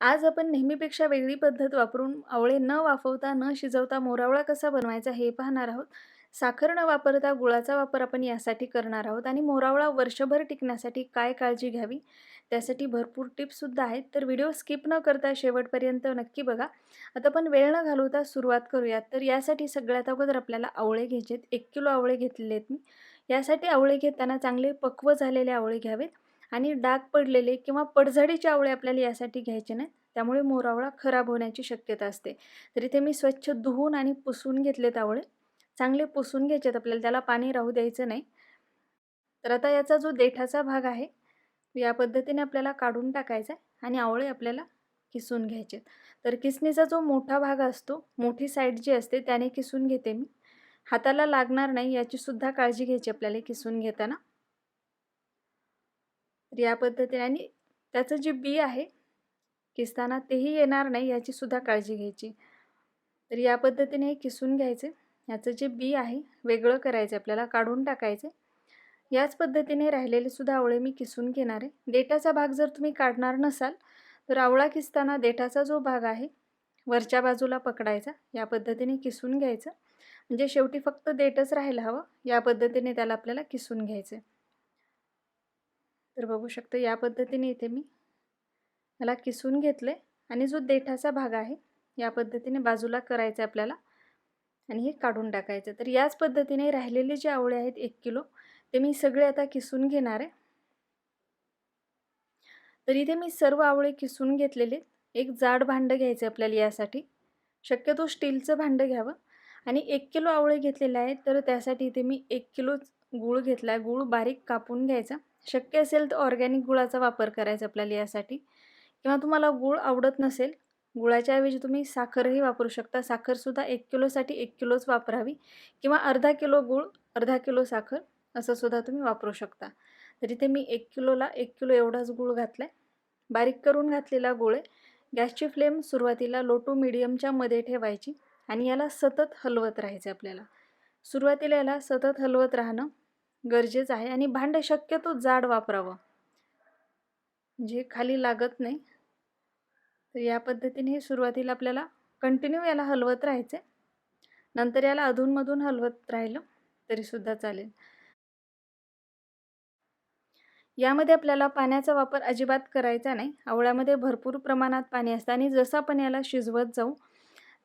आज आपण नेहमीपेक्षा वेगळी पद्धत वापरून आवळे न वाफवता न शिजवता मोरावळा कसा बनवायचा हे पाहणार आहोत. साखर न वापरता गुळाचा वापर आपण यासाठी करणार आहोत आणि मोरावळा वर्षभर टिकण्यासाठी काय काळजी घ्यावी? त्यासाठी भरपूर टिप्ससुद्धा आहेत तर व्हिडिओ स्किप न करता शेवटपर्यंत नक्की बघा. आता आपण वेळ न घालवता सुरुवात करूयात तर यासाठी सगळ्यात अगोदर आपल्याला आवळे घ्यायचे आहेत एक किलो आवळे घेतलेले आहेत मी. यासाठी आवळे घेताना चांगले पक्व झालेले आवळे घ्यावेत. आणि डाग पडलेले किंवा पडझडीचे आवळे आपल्याला यासाठी घ्यायचे नाहीत. त्यामुळे मोरावळा खराब होण्याची शक्यता असते. तर इथे मी स्वच्छ धुवून आणि पुसून घेतलेत आवळे. चांगले पुसून घ्यायचेत आपल्याला त्याला पाणी राहू द्यायचं नाही. तर आता याचा जो देठाचा भाग आहे या पद्धतीने आपल्याला काढून टाकायचा आहे आणि आवळे आपल्याला किसून घ्यायचे तर किसणीचा जो मोठा भाग असतो मोठी साईड जी असते त्याने किसून घेते मी. हाताला लागणार नाही याची सुद्धा काळजी घ्यायची आपल्याला किसून घेताना. तर या पद्धतीने आणि त्याचं जे बी आहे किसताना तेही येणार नाही याची सुद्धा काळजी घ्यायची. तर या पद्धतीने हे किसून घ्यायचे. याचं जे बी आहे वेगळं करायचं आपल्याला काढून टाकायचे. याच पद्धतीने राहिलेले सुद्धा आवळे मी किसून घेणार आहे. देठाचा भाग जर तुम्ही काढणार नसाल तर आवळा किसताना देठाचा जो भाग आहे वरच्या बाजूला पकडायचा. या पद्धतीने किसून घ्यायचं. म्हणजे शेवटी फक्त देठच राहायला हवं. या पद्धतीने त्याला आपल्याला किसून घ्यायचं. तर बघू शकतो या पद्धतीने इथे मी याला किसून घेतले आणि जो देठाचा भाग आहे या पद्धतीने बाजूला करायचा आपल्याला आणि हे काढून टाकायचं. तर याच पद्धतीने राहिलेले जे आवळे आहेत एक किलो ते मी सगळे आता किसून घेणार आहे. तर इथे मी सर्व आवळे किसून घेतलेले. एक जाड भांडं घ्यायचं आपल्याला यासाठी. शक्यतो स्टीलचं भांडं घ्यावं. आणि एक किलो आवळे घेतलेले आहेत तर त्यासाठी इथे मी एक किलो गूळ घेतला आहे गूळ बारीक कापून घ्यायचा. शक्य असेल तर ऑर्गॅनिक गुळाचा वापर करायचा आपल्याला यासाठी. किंवा तुम्हाला गूळ आवडत नसेल गुळाच्या ऐवजी तुम्ही साखरही वापरू शकता. साखरसुद्धा एक किलोसाठी एक किलोच वापरावी. किंवा अर्धा किलो गूळ अर्धा किलो साखर असं सुद्धा तुम्ही वापरू शकता. तर इथे मी एक किलोला एक किलो एवढाच गूळ घातला आहे बारीक करून घातलेला गूळ आहे. गॅसची फ्लेम सुरुवातीला लो टू मिडियमच्या मध्ये ठेवायची आणि याला सतत हलवत राहायचं आपल्याला. सुरुवातीला याला सतत हलवत राहणं गरजेचं आहे आणि भांडं शक्यतो जाड वापरावं. म्हणजे खाली लागत नाही तर या पद्धतीने हे सुरुवातीला आपल्याला कंटिन्यू याला हलवत राहायचे नंतर याला अधूनमधून हलवत राहिलं तरीसुद्धा चालेल. यामध्ये आपल्याला पाण्याचा वापर अजिबात करायचा नाही. आवळ्यामध्ये भरपूर प्रमाणात पाणी असतं आणि जसं आपण याला शिजवत जाऊ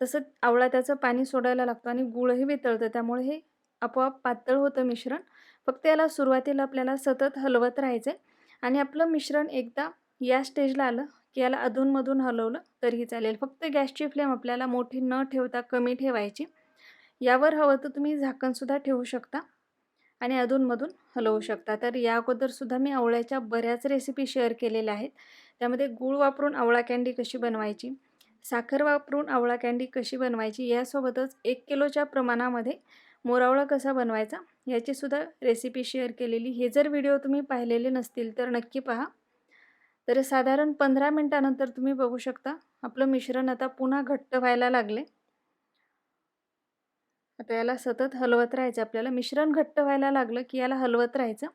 तसं आवळा त्याचं पाणी सोडायला लागतं आणि गुळही वितळतं. त्यामुळे हे आपोआप पातळ होतं मिश्रण. फक्त याला सुरुवातीला आपल्याला सतत हलवत राहायचं आहे आणि आपलं मिश्रण एकदा या स्टेजला आलं की याला अधूनमधून हलवलं तरीही चालेल. फक्त गॅसची फ्लेम आपल्याला मोठी न ठेवता कमी ठेवायची. यावर हवं तर तुम्ही झाकणसुद्धा ठेवू शकता आणि अधूनमधून हलवू शकता. तर या अगोदरसुद्धा मी आवळ्याच्या बऱ्याच रेसिपी शेअर केलेल्या आहेत. त्यामध्ये गूळ वापरून आवळा कँडी कशी बनवायची साखर वापरून आवळा कँडी कशी बनवायची यासोबतच एक किलोच्या प्रमाणामध्ये मोरावळा कसा बनवायचा याचीसुद्धा रेसिपी शेअर केलेली. हे जर व्हिडिओ तुम्ही पाहिलेले नसतील तर नक्की पहा. तर साधारण पंधरा मिनटानंतर तुम्ही बघू शकता. आपलं मिश्रण आता पुन्हा घट्ट व्हायला लागले. आता याला सतत हलवत राहायचं. आपल्याला मिश्रण घट्ट व्हायला लागलं की याला हलवत राहायचं.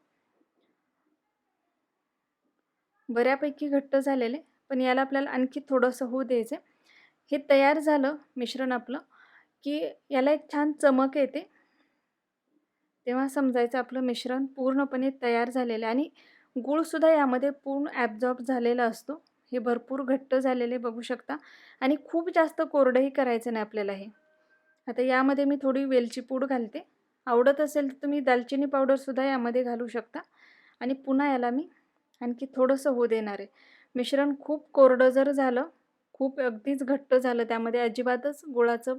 बऱ्यापैकी घट्ट झालेले. पण याला आपल्याला आणखी थोडंसं होऊ द्यायचं हे तयार झालं मिश्रण आपलं की याला एक छान चमक येते. तेव्हा समजायचं आपलं मिश्रण पूर्णपणे तयार झालेलं आहे. आणि गूळसुद्धा यामध्ये पूर्ण ॲब्झॉर्ब झालेला असतो. हे भरपूर घट्ट झालेले बघू शकता. आणि खूप जास्त कोरडंही करायचं नाही आपल्याला हे. आता यामध्ये मी थोडी वेलची पूड घालते. आवडत असेल तर तुम्ही दालचिनी पावडरसुद्धा यामध्ये घालू शकता. आणि पुन्हा याला मी आणखी थोडंसं होऊ देणार आहे. मिश्रण खूप कोरडं जर झालं खूप अगदीच घट्ट झालं त्यामध्ये अजिबातच गुळाचं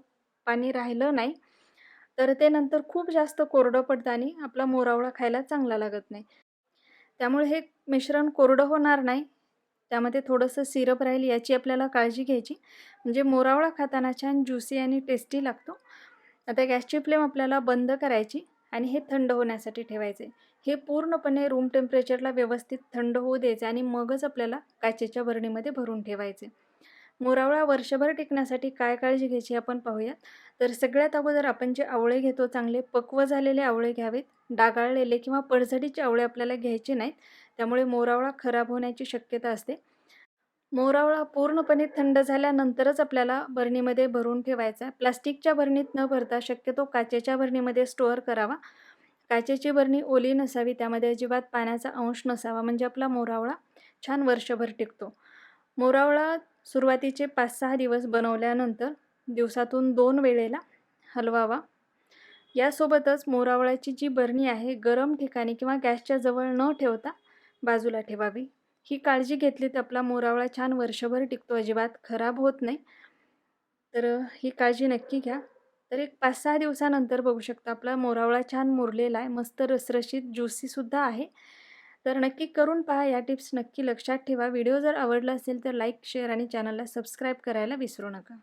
पाणी राहिलं नाही. तर ते नंतर खूप जास्त कोरडं पडतं आणि आपला मोरावळा खायला चांगला लागत नाही. त्यामुळे हे मिश्रण कोरडं होणार नाही. त्यामध्ये थोडंसं सिरप राहील याची आपल्याला काळजी घ्यायची. म्हणजे मोरावळा खाताना छान ज्युसी आणि टेस्टी लागतो. आता गॅसची फ्लेम आपल्याला बंद करायची आणि हे थंड होण्यासाठी ठेवायचे. हे पूर्णपणे रूम टेम्परेचरला व्यवस्थित थंड होऊ द्यायचे आणि मगच आपल्याला काचेच्या भरणीमध्ये भरून ठेवायचे. मोरावळा वर्षभर टिकण्यासाठी काय काळजी घ्यायची आपण पाहूयात. तर सगळ्यात अगोदर आपण जे आवळे घेतो चांगले पक्व झालेले आवळे घ्यावेत. डागाळलेले किंवा पडझडीचे आवळे आपल्याला घ्यायचे नाहीत. त्यामुळे मोरावळा खराब होण्याची शक्यता असते. मोरावळा पूर्णपणे थंड झाल्यानंतरच आपल्याला बरणीमध्ये भरून ठेवायचा आहे. प्लास्टिकच्या बरणीत न भरता शक्यतो काचेच्या बरणीमध्ये स्टोअर करावा. काचेची बरणी ओली नसावी त्यामध्ये अजिबात पाण्याचा अंश नसावा म्हणजे आपला मोरावळा छान वर्षभर टिकतो. मोरावळा सुरुवातीचे पाच सहा दिवस बनवल्यानंतर दिवसातून दोन वेळेला हलवावा. यासोबतच मोरावळ्याची जी बरणी आहे गरम ठिकाणी किंवा गॅसच्या जवळ न ठेवता बाजूला ठेवावी. ही काळजी घेतली तर आपला मोरावळा छान वर्षभर टिकतो अजिबात खराब होत नाही. तर ही काळजी नक्की घ्या. तर एक पाच सहा दिवसानंतर बघू शकता आपला मोरावळा छान मुरलेला आहे मस्त रसरशीत ज्युसीसुद्धा आहे. तर नक्की करून पहा या टिप्स नक्की लक्षात ठेवा. व्हिडिओ जर आवडला असेल तर लाईक शेअर आणि चॅनलला सबस्क्राईब करायला विसरू नका.